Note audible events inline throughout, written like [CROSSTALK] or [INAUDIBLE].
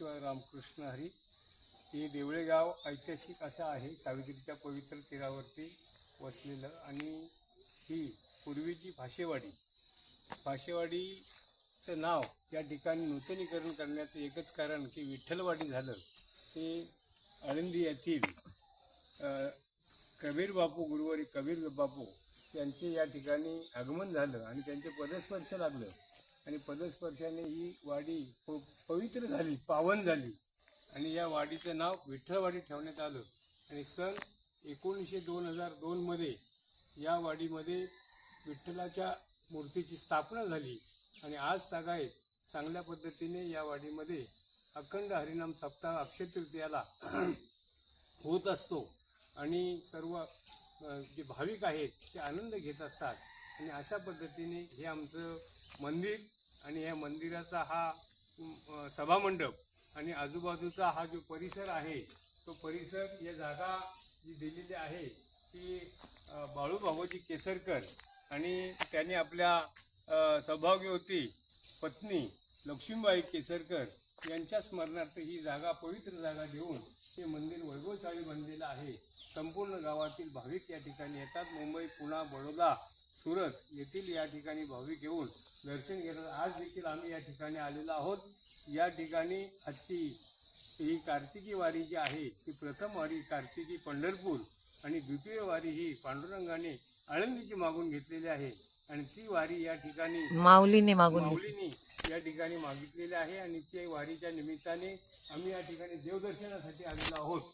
शिवाय रामकृष्ण हरी. हे देवळे गाव ऐतिहासिक असं आहे. सावित्रीच्या पवित्र तीरावरती वसलेलं आणि ही पूर्वीची भाषेवाडी. भाषेवाडीचं नाव या ठिकाणी नूतनीकरण करण्याचं एकच कारण की विठ्ठलवाडी झालं. ते आळंदी येथील कबीर बापू गुरुवारी कबीर बापू यांचे या ठिकाणी आगमन झालं आणि त्यांचे पदस्पर्श लागलं. आणि पदस्पर्शाने ही वाडी प पवित्र झाली पावन झाली. आणि या वाडीचं नाव विठ्ठलवाडी ठेवण्यात आलं. आणि सन एकोणीसशे दोन हजार दोनमध्ये या वाडीमध्ये विठ्ठलाच्या मूर्तीची स्थापना झाली. आणि आज तागायत चांगल्या पद्धतीने या वाडीमध्ये अखंड हरिनाम सप्ताह अक्षय तृतीयाला होत असतो. आणि सर्व जे भाविक आहेत ते आनंद घेत असतात. आणि अशा पद्धतीने हे आमचं मंदिर आणि या मंदिराचा हा सभामंडप आणि आजूबाजूचा हा जो परिसर आहे तो परिसर या जागा जी दिलेली आहे ती अ, बाळू केसरकर आणि त्यांनी आपल्या अ, सौभाग्यवती पत्नी लक्ष्मीबाई केसरकर यांच्या स्मरणार्थ ही जागा पवित्र जागा देऊन हे मंदिर वैभवशाली बनलेलं आहे. संपूर्ण गावातील भाविक या ठिकाणी येतात. मुंबई पुणा बडोदा सुरत येथील या ठिकाणी भाविक येऊन दर्शन घेतात. आज देखील आम्ही या ठिकाणी आलेलो आहोत. या ठिकाणी आजची ही कार्तिकी वारी जी आहे ती प्रथम वारी कार्तिकी पंढरपूर आणि द्वितीय वारी ही पांडुरंगाने आळंदीची मागून घेतलेली आहे. आणि ती वारी या ठिकाणी माऊलीने मागून. माऊलीनी या ठिकाणी मागितलेले आहे आणि त्या वारीच्या निमित्ताने आम्ही या ठिकाणी देवदर्शनासाठी आलेलो आहोत.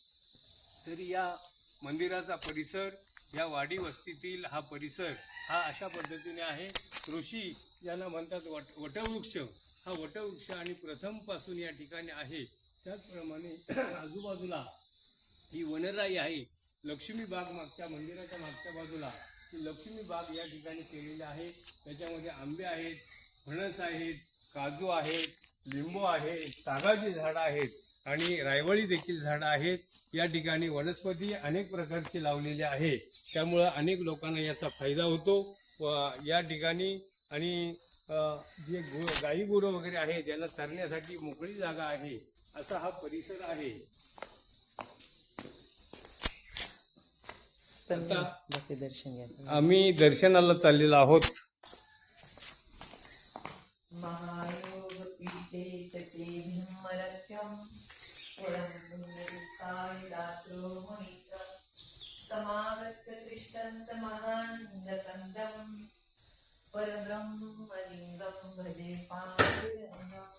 तरी या मंदिराचा परिसर या वाडी वस्तीतील हा परिसर हा अशा पद्धतीने आहे. ऋषी ज्यांना म्हणतात वट वटवृक्ष. हा वटवृक्ष आणि प्रथमपासून या ठिकाणी आहे. त्याचप्रमाणे [COUGHS] आजूबाजूला ही वनराई आहे. लक्ष्मी बाग मागच्या मंदिराच्या मागच्या बाजूला ही लक्ष्मी बाग या ठिकाणी केलेली आहे. त्याच्यामध्ये आंबे आहेत फणस आहेत काजू आहेत लिंबू आहे तागाची झाडं आहेत. आणि रायवळी देखील झाडं आहेत. या ठिकाणी वनस्पती अनेक प्रकारची लावलेली आहे. त्यामुळं अनेक लोकांना याचा फायदा होतो. व या ठिकाणी आणि जे गु गाई गुरं वगैरे आहेत ज्यांना चरण्यासाठी मोकळी जागा आहे असा हा परिसर आहे. दर्शन आम्ही दर्शनाला चाललेलो आहोत. महायोगपीठे पुरं समागत्य तिष्ठन्तमहान्दकन्दं परब्रह्मलिङ्गं भजे पाण्डुरङ्गं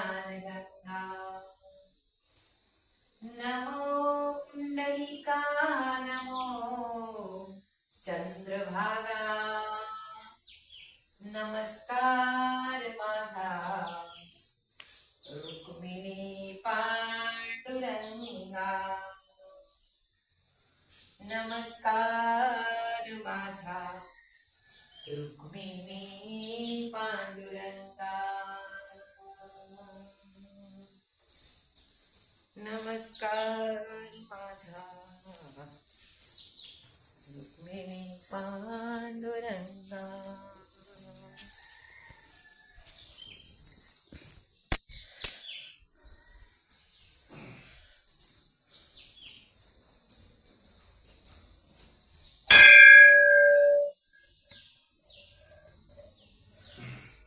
ज्ञानगंगा नमो नमो नमस्कार माझा रुक्मिणी पांडुरंगा नमस्कार माझा रुक्मिणी पांडुरंगा। नमस्कार माझा. रुक्मिणी पांडुरंगा.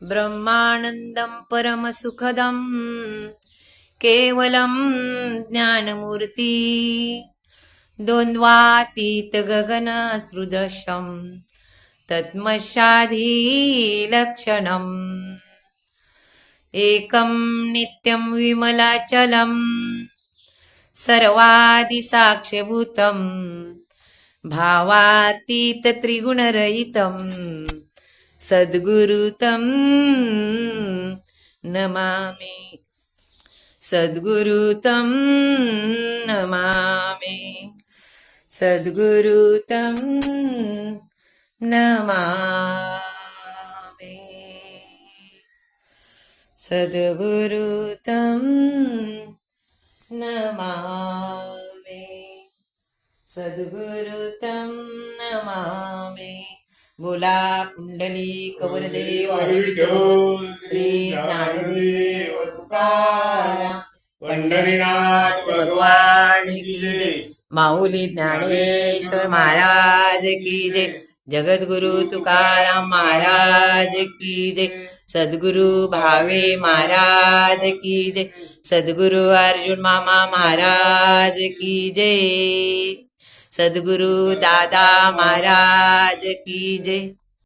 ब्रह्मानन्दं परमसुखदम् केवलं ज्ञानमूर्ति। द्वन्द्वातीतगगनसृदशं तद्मशाधीलक्षणम् एकं नित्यं विमलाचलं सर्वादिसाक्ष्यभूतं भावातीतत्रिगुणरहितं सद्गुरुतं नमामि। सद्गुरुतं नमामि सद्गुरुतं नमामि सद्गुरुतं नमामि सद्गुरुतं नमामि बोला पुंडली कवरदेव विठ्ठल, श्री ज्ञानदेव पंढरीनाथ भगवान की जय. माऊली ज्ञानेश्वर महाराज की जय. जगद्गुरु तुकाराम महाराज की जय. सद्गुरु भावे महाराज की जय. सद्गुरु अर्जुन मामा महाराज की जय. सद्गुरु दादा महाराज की जय.